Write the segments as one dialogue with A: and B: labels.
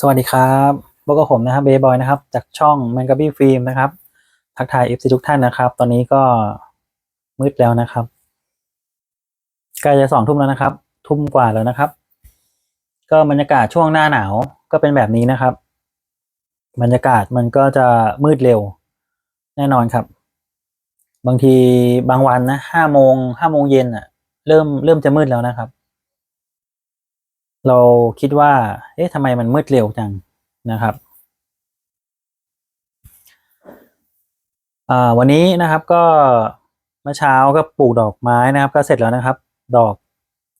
A: สวัสดีครับพบกับผมนะครับเบย์บอยนะครับ จากช่องแมงก b บี้ฟิล์มนะครับ ทักทาย FC ทุกท่านนะครับ ตอนนี้ก็มืดแล้วนะครับใกล้จะสองทุ่มแล้วนะครับ ทุ่มกว่าแล้วนะครับ ก็บรรยากาศช่วงหน้าหนาวก็เป็นแบบนี้นะครับ บรรยากาศมันก็จะมืดเร็ว แน่นอนครับ บางทีบางวันนะห้าโมงห้าโมงเย็นอะ เริ่มเริ่มจะมืดแล้วนะครับ เราคิดว่า เอ๊ะทำไมมันมืดเร็วจังนะครับอ่าวันนี้นะครับก็เมื่อเช้าก็ปลูกดอกไม้นะครับ ก็เสร็จแล้วนะครับ ดอก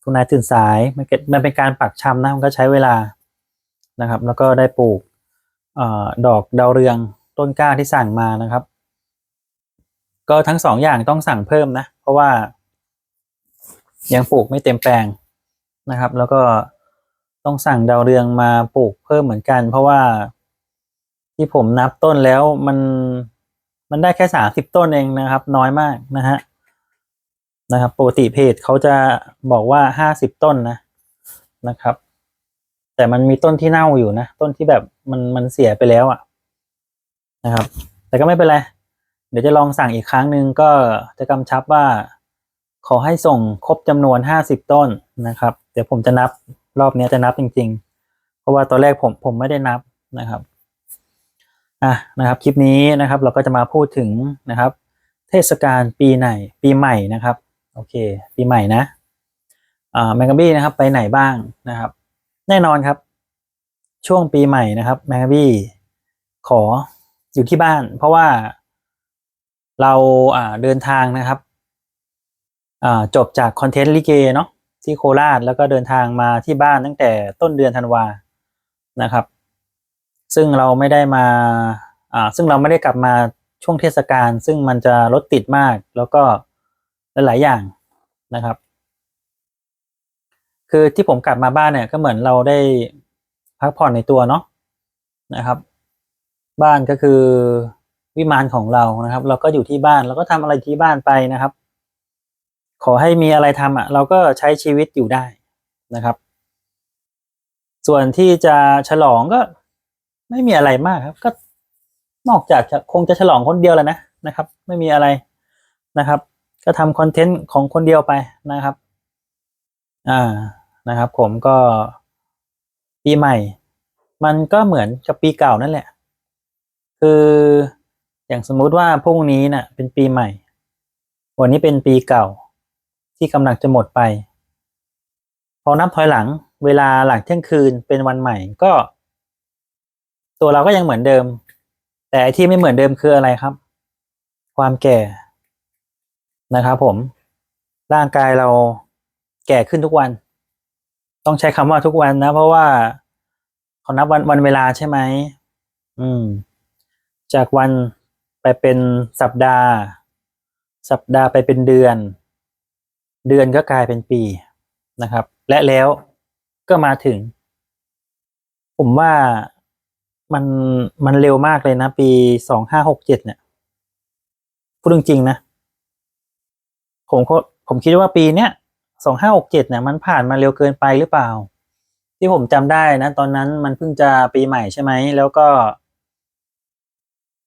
A: คุณนายตื่นสายมันเกิดมันเป็นการปักชำนะมันก็ใช้เวลานะครับ แล้วก็ได้ปลูกอ่าดอกดาวเรืองต้นกล้าที่สั่งมานะครับ ก็ทั้งสองอย่างต้องสั่งเพิ่มนะ เพราะว่ายังปลูกไม่เต็มแปลงนะครับ แล้วก็ ต้องสั่งดาวเรืองมาปลูกเพิ่มเหมือนกัน เพราะว่าที่ผมนับต้นแล้วมันมันได้แค่สามสิบต้นเองนะครับ น้อยมากนะฮะนะครับปกติเพจเขาจะบอกว่าห้าสิบต้นนะนะครับ แต่มันมีต้นที่เน่าอยู่นะ ต้นที่แบบมันมันเสียไปแล้วอะนะครับ แต่ก็ไม่เป็นไรเดี๋ยวจะลองสั่งอีกครั้งหนึ่งก็จะกำชับว่า ขอให้ส่งครบจำนวนห้าสิบต้นนะครับ เดี๋ยวผมจะนับ รอบนี้จะนับจริง ๆ เพราะว่าตอนแรกผมผมไม่ได้นับนะครับอะนะครับคลิปนี้นะครับเราก็จะมาพูดถึงนะครับ เทศกาลปีไหนปีใหม่นะครับโอเค ปีใหม่นะอ่าแมงกะบี้นะครับไปไหนบ้างนะครับ แน่นอนครับ ช่วงปีใหม่นะครับแมงกะบี้ขออยู่ที่บ้าน เพราะว่าเราอ่าเดินทางนะครับอ่าจบจากคอนเทนต์ลิเกเนาะ ที่โคราชแล้วก็เดินทางมาที่บ้านตั้งแต่ต้นเดือนธันวานะครับ ซึ่งเราไม่ได้มาอ่าซึ่งเราไม่ได้กลับมาช่วงเทศกาลซึ่งมันจะรถติดมากแล้วก็หลายๆอย่างนะครับ คือที่ผมกลับมาบ้านเนี่ยก็เหมือนเราได้พักผ่อนในตัวเนาะนะครับ บ้านก็คือวิมานของเรานะครับ เราก็อยู่ที่บ้านเราก็ทำอะไรที่บ้านไปนะครับ ขอให้มีอะไรทำอะเราก็ใช้ชีวิตอยู่ได้นะครับ ส่วนที่จะฉลองก็ไม่มีอะไรมากครับ ก็นอกจากจะคงจะฉลองคนเดียวแหละนะนะครับ ไม่มีอะไรนะครับ ก็ทำคอนเทนต์ของคนเดียวไปนะครับ อ่านะครับ ผมก็ปีใหม่ มันก็เหมือนกับปีเก่านั่นแหละ คืออย่างสมมุติว่าพรุ่งนี้น่ะเป็นปีใหม่ วันนี้เป็นปีเก่า ที่กำลังจะหมดไป พอนับถอยหลัง เวลาหลังเที่ยงคืนเป็นวันใหม่ก็ ตัวเราก็ยังเหมือนเดิม แต่ที่ไม่เหมือนเดิมคืออะไรครับ ความแก่นะครับผม ร่างกายเราแก่ขึ้นทุกวัน ต้องใช้คำว่าทุกวันนะ เพราะว่าเขานับวันวันเวลาใช่ไหมอืม จากวันไปเป็นสัปดาห์ สัปดาห์ไปเป็นเดือน เดือนก็กลายเป็นปีนะครับ และแล้วก็มาถึง ผมว่ามันมันเร็วมากเลยนะ ปีสองห้าหกเจ็ดเนี่ยพูดจริงๆนะผมผมคิดว่าปีเนี้ยสองห้าหกเจ็ดเนี่ยมันผ่านมาเร็วเกินไปหรือเปล่า ที่ผมจำได้นะ ตอนนั้นมันเพิ่งจะปีใหม่ใช่ไหมแล้วก็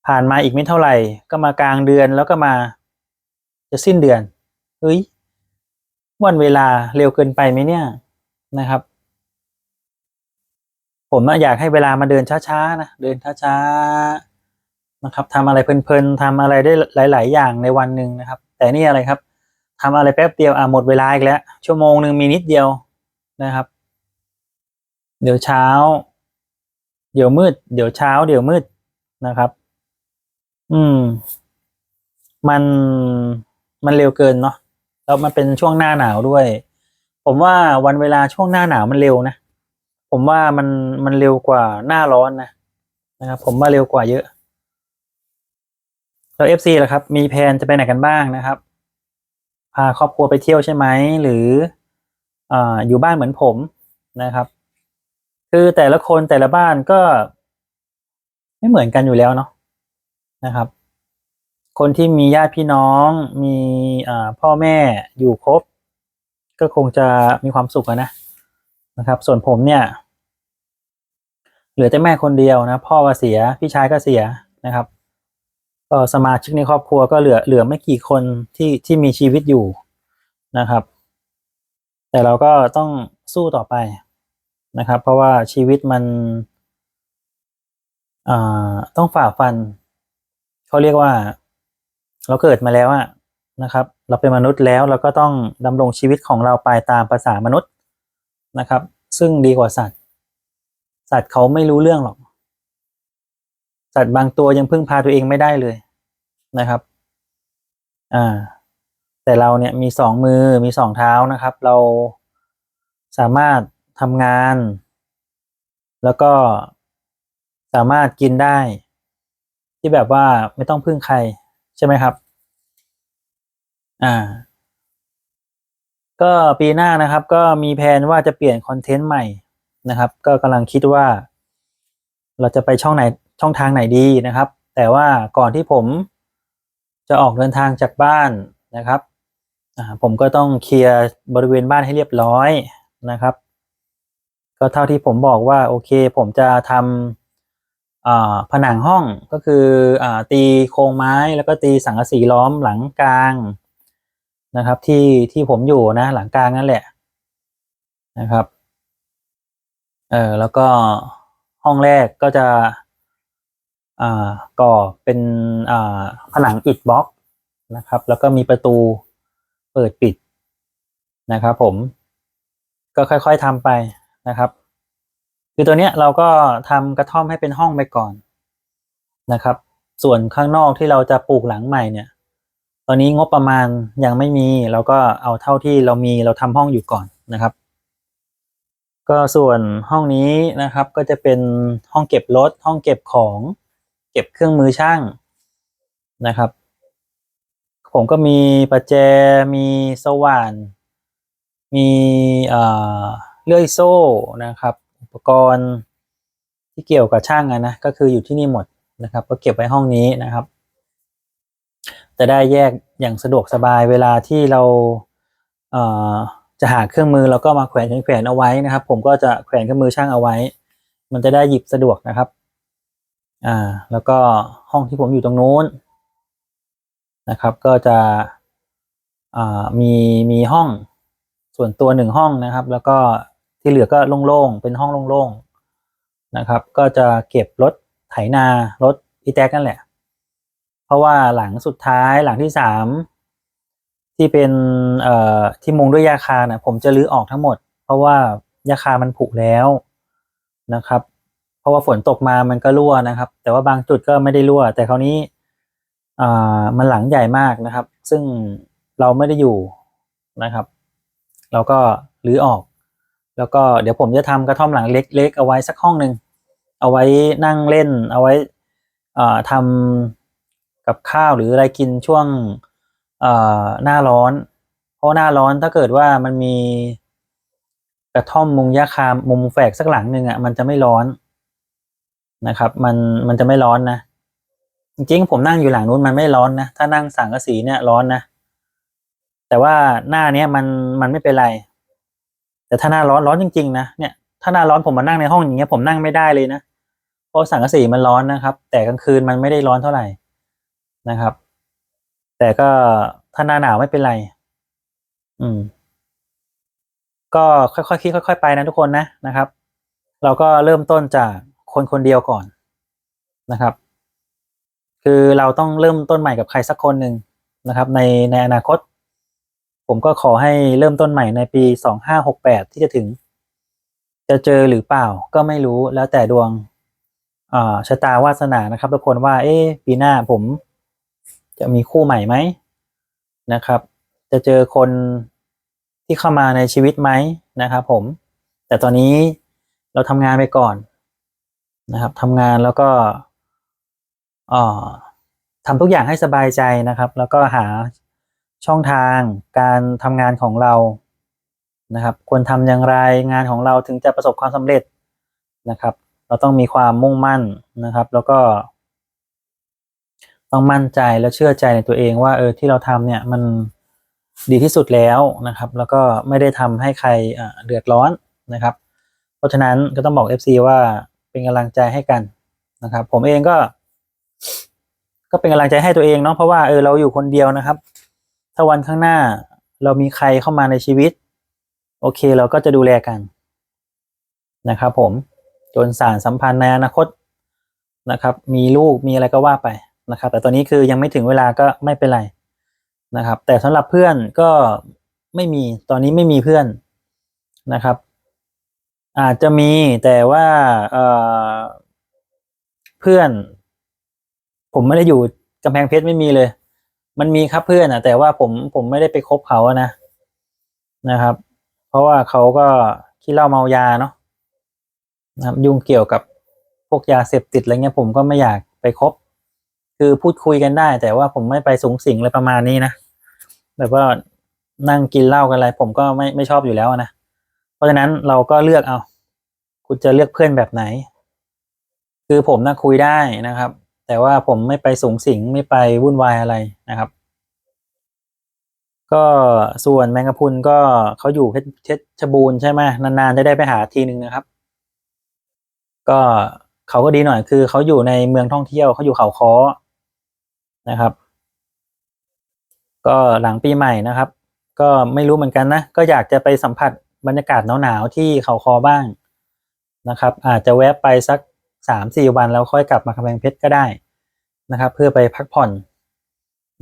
A: ผ่านมาอีกไม่เท่าไหร่ ก็มากลางเดือนแล้วก็มา จะสิ้นเดือนเฮ้ย วันเวลาเร็วเกินไปไหมเนี่ยนะครับ ผมอยากให้เวลามาเดินช้าๆนะเดินช้าๆนะครับทำอะไรเพลินๆทำอะไรได้หลาย ๆ อย่างในวันหนึ่งนะครับ แต่นี่อะไรครับทำอะไรแป๊บเดียวอะหมดเวลาอีกแล้ว ชั่วโมงหนึ่งมีนิดเดียวนะครับ เดี๋ยวเช้า เดี๋ยวมืด เดี๋ยวเช้า เดี๋ยวมืดนะครับ อืม มันมันเร็วเกินเนาะ แล้วมันเป็นช่วงหน้าหนาวด้วย ผมว่าวันเวลาช่วงหน้าหนาวมันเร็วนะ ผมว่ามันมันเร็วกว่าหน้าร้อนนะนะครับ ผมว่าเร็วกว่าเยอะแล้วเอฟซีล่ะครับ มีแผนจะไปไหนกันบ้างนะครับ พาครอบครัวไปเที่ยวใช่ไหม หรืออ่าอยู่บ้านเหมือนผมนะครับ คือแต่ละคนแต่ละบ้านก็ ไม่เหมือนกันอยู่แล้วเนาะนะครับ คนที่มีญาติพี่น้องมีอพ่อแม่อยู่ครบ ก็คงจะมีความสุขนะนะครับ ส่วนผมเนี่ย เหลือแต่แม่คนเดียวนะ พ่อก็เสียพี่ชายก็เสียนะครับก็สมาชิกในครอบครัวก็เหลือเหลือไม่กี่คนที่ที่มีชีวิตอยู่นะครับ แต่เราก็ต้องสู้ต่อไปนะครับ เพราะว่าชีวิตมันต้องฝ่าฟัน เขาเรียกว่า เราเกิดมาแล้วอะนะครับ เราเป็นมนุษย์แล้วเราก็ต้องดำรงชีวิตของเราไปตามภาษามนุษย์นะครับ ซึ่งดีกว่าสัตว์ สัตว์เขาไม่รู้เรื่องหรอก สัตว์บางตัวยังพึ่งพาตัวเองไม่ได้เลยนะครับ อ่า แต่เราเนี่ยมีสองมือมีสองเท้านะครับ เราสามารถทำงาน แล้วก็สามารถกินได้ ที่แบบว่าไม่ต้องพึ่งใคร ใช่ไหมครับ อ่า ก็ปีหน้านะครับ ก็มีแผนว่าจะเปลี่ยนคอนเทนต์ใหม่นะครับ ก็กำลังคิดว่า เราจะไปช่องไหนช่องทางไหนดีนะครับ แต่ว่าก่อนที่ผมจะออกเดินทางจากบ้านนะครับอ่าผมก็ต้องเคลียร์บริเวณบ้านให้เรียบร้อยนะครับ ก็เท่าที่ผมบอกว่าโอเค ผมจะทำ ผนังห้องก็คืออตีโครงไม้แล้วก็ตีสังกะสีล้อมหลังกลางนะครับ ที่ที่ผมอยู่นะหลังกลางนั่นแหละนะครับเออแล้วก็ห้องแรกก็จะอ่าก่อเป็นอ่าผนังอิฐบล็อกนะครับ แล้วก็มีประตูเปิดปิดนะครับ ผมก็ค่อยๆทำไปนะครับ คือตัวเนี้ยเราก็ทำกระท่อมให้เป็นห้องไปก่อนนะครับ ส่วนข้างนอกที่เราจะปลูกหลังใหม่เนี่ย ตอนนี้งบประมาณยังไม่มี เราก็เอาเท่าที่เรามีเราทำห้องอยู่ก่อนนะครับ ก็ส่วนห้องนี้นะครับก็จะเป็นห้องเก็บรถห้องเก็บของ เก็บเครื่องมือช่างนะครับ ผมก็มีประแจมีสว่าน มีเอ่อเลื่อยโซ่นะครับ ปกรณ์ที่เกี่ยวกับช่างอะนะก็คืออยู่ที่นี่หมดนะครับ ก็เก็บไว้ห้องนี้นะครับ จะได้แยกอย่างสะดวกสบายเวลาที่เราเจะหาเครื่องมือเราก็มาแขวนแขวนเอาไว้นะครับ ผมก็จะแขวนเครื่องมือช่างเอาไว้ มันจะได้หยิบสะดวกนะครับ อ่า แล้วก็ห้องที่ผมอยู่ตรงนู้นนะครับ ก็จะอ่ามีมีห้องส่วนตัวหนึ่งห้องนะครับ แล้วก็ ที่เหลือก็โล่งๆเป็นห้องโล่งๆนะครับ ก็จะเก็บรถไถนารถอีแท็กนั่นแหละ เพราะว่าหลังสุดท้ายหลังที่สามที่เป็นเอ่อที่มุงด้วยยาคานะผมจะรื้อออกทั้งหมด เพราะว่ายาคามันผุแล้วนะครับ เพราะว่าฝนตกมามันก็รั่วนะครับ แต่ว่าบางจุดก็ไม่ได้รั่ว แต่คราวนี้อ่ามันหลังใหญ่มากนะครับ ซึ่งเราไม่ได้อยู่นะครับ เราก็รื้อออก แล้วก็เดี๋ยวผมจะทำกระท่อมหลังเล็กๆเอาไว้สักห้องหนึ่งเอาไว้นั่งเล่น เอาไว้อ่าทำกับข้าวหรืออะไรกินช่วงหน้าร้อน เพราะหน้าร้อนถ้าเกิดว่ามันมีกระท่อมมุงยาคามมุมแฝกสักหลังหนึ่งอะมันจะไม่ร้อนนะครับ มันมันจะไม่ร้อนนะจริงๆผมนั่งอยู่หลังนู้นมันไม่ร้อนนะถ้านั่งสังกะสีเนี่ยร้อนนะแต่ว่าหน้าเนี้ยมันมันไม่เป็นไร แต่ถ้าหน้าร้อนร้อนจริง ๆ นะเนี่ยถ้าหน้าร้อนผมมานั่งในห้องอย่างเงี้ยผมนั่งไม่ได้เลยนะเพราะสังกะสีมันร้อนนะครับ แต่กลางคืนมันไม่ได้ร้อนเท่าไหร่นะครับ แต่ก็ถ้าหน้าหนาวไม่เป็นไร อืม ก็ค่อยๆคิดค่อย ๆ ไปนะทุกคนนะนะครับ เราก็เริ่มต้นจากคนคนเดียวก่อนนะครับ คือเราต้องเริ่มต้นใหม่กับใครสักคนหนึ่งนะครับ ในในอนาคต ผมก็ขอให้เริ่มต้นใหม่ในปีสองห้าหกแปดที่จะถึง จะเจอหรือเปล่าก็ไม่รู้แล้วแต่ดวงชะตาวาสนานะครับ ทุกคนว่า เอ๊ปีหน้าผมจะมีคู่ใหม่ไหมนะครับ จะเจอคนที่เข้ามาในชีวิตไหมนะครับ ผม แต่ตอนนี้เราทำงานไปก่อนนะครับทำงานแล้วก็อ่อทำทุกอย่างให้สบายใจนะครับ แล้วก็หา ช่องทางการทำงานของเรานะครับ ควรทำอย่างไรงานของเราถึงจะประสบความสำเร็จนะครับ เราต้องมีความมุ่งมั่นนะครับ แล้วก็ ต้องมั่นใจและเชื่อใจในตัวเองว่าเออที่เราทำเนี่ยมันดีที่สุดแล้วนะครับ แล้วก็ไม่ได้ทำให้ใครอ่าเดือดร้อนนะครับ เพราะฉะนั้นก็ต้องบอก FC ว่าเป็นกำลังใจให้กันนะครับ ผมเองก็ ก็เป็นกำลังใจให้ตัวเองเนาะเพราะว่าเออเราอยู่คนเดียวนะครับ ถ้าวันข้างหน้าเรามีใครเข้ามาในชีวิต โอเคเราก็จะดูแลกันนะครับผมจนสารสัมพันธ์ในอนาคตนะครับ มีลูกมีอะไรก็ว่าไปนะครับ แต่ตอนนี้คือยังไม่ถึงเวลาก็ไม่เป็นไรนะครับ แต่สำหรับเพื่อนก็ไม่มีตอนนี้ไม่มีเพื่อนนะครับ อาจจะมีแต่ว่าเอ่อเพื่อน ผมไม่ได้อยู่กำแพงเพชรไม่มีเลย มันมีครับเพื่อนอะ แต่ว่าผมผมไม่ได้ไปคบเขาอะนะนะครับ เพราะว่าเขาก็ขี้เหล้าเมายาเนาะนะครับ ยุ่งเกี่ยวกับพวกยาเสพติดอะไรเงี้ยผมก็ไม่อยากไปคบ คือพูดคุยกันได้ แต่ว่าผมไม่ไปสูงสิงอะไรประมาณนี้นะแบบว่านั่งกินเหล้ากันอะไร ผมก็ไม่ไม่ชอบอยู่แล้วนะเพราะฉะนั้นเราก็เลือกเอา คุณจะเลือกเพื่อนแบบไหน คือผมนะคุยได้นะครับ แต่ว่าผมไม่ไปสูงสิงไม่ไปวุ่นวายอะไรนะครับ ก็ส่วนแมงกะพุนก็เขาอยู่เพชรเพชบูรณ์ใช่ไหมนานๆจะได้ไปหาทีหนึ่งนะครับ ก็เขาก็ดีหน่อยคือเขาอยู่ในเมืองท่องเที่ยวเขาอยู่เขาค้อนะครับ ก็หลังปีใหม่นะครับ ก็ไม่รู้เหมือนกันนะก็อยากจะไปสัมผัสบรรยากาศหนาวๆที่เขาคอบ้างนะครับ อาจจะแวะไปสัก สามสี่วันแล้วค่อยกลับมากำแพงเพชรก็ได้นะครับ เพื่อไปพักผ่อน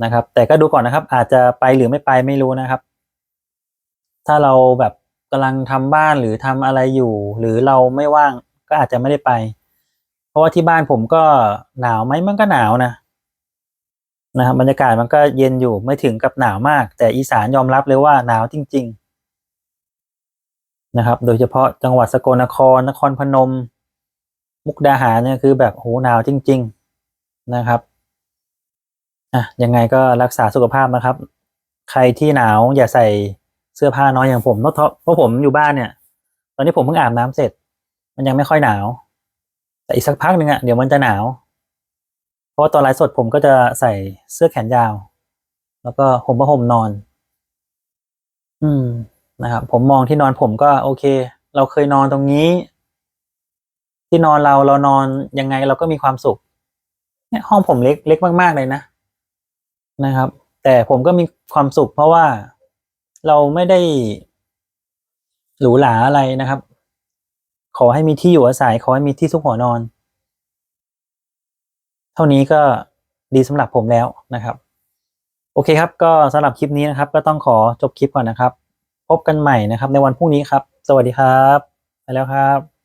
A: นะครับ แต่ก็ดูก่อนนะครับ อาจจะไปหรือไม่ไปไม่รู้นะครับ ถ้าเราแบบกำลังทำบ้านหรือทำอะไรอยู่ หรือเราไม่ว่างก็อาจจะไม่ได้ไป เพราะว่าที่บ้านผมก็หนาวไหมมันก็หนาวนะนะครับบรรยากาศมันก็เย็นอยู่ไม่ถึงกับหนาวมาก แต่อีสานยอมรับเลยว่าหนาวจริง ๆ นะครับ โดยเฉพาะจังหวัดสกลนครนครพนม มุกดาหารเนี่ยคือแบบโหหนาวจริง ๆนะครับอะยังไงก็รักษาสุขภาพนะครับ ใครที่หนาวอย่าใส่เสื้อผ้าน้อยอย่างผมเพราะเพราะผมอยู่บ้านเนี่ย ตอนนี้ผมเพิ่งอาบน้ำเสร็จ มันยังไม่ค่อยหนาว แต่อีกสักพักหนึ่งอะเดี๋ยวมันจะหนาว เพราะว่าตอนไลฟ์สดผมก็จะใส่เสื้อแขนยาว แล้วก็ห่มผ้าห่มนอน อืมนะครับผมมองที่นอนผมก็โอเค เราเคยนอนตรงนี้ ที่นอนเราเรานอนยังไงเราก็มีความสุข เนี่ยห้องผมเล็กเล็กมาก ๆ เลยนะนะครับ แต่ผมก็มีความสุข เพราะว่าเราไม่ได้หรูหราอะไรนะครับ ขอให้มีที่อยู่อาศัย ขอให้มีที่ซุกหัวนอน เท่านี้ก็ดีสำหรับผมแล้วนะครับ โอเคครับ ก็สำหรับคลิปนี้นะครับ ก็ต้องขอจบคลิปก่อนนะครับ พบกันใหม่นะครับ ในวันพรุ่งนี้ครับ สวัสดีครับ ไปแล้วครับ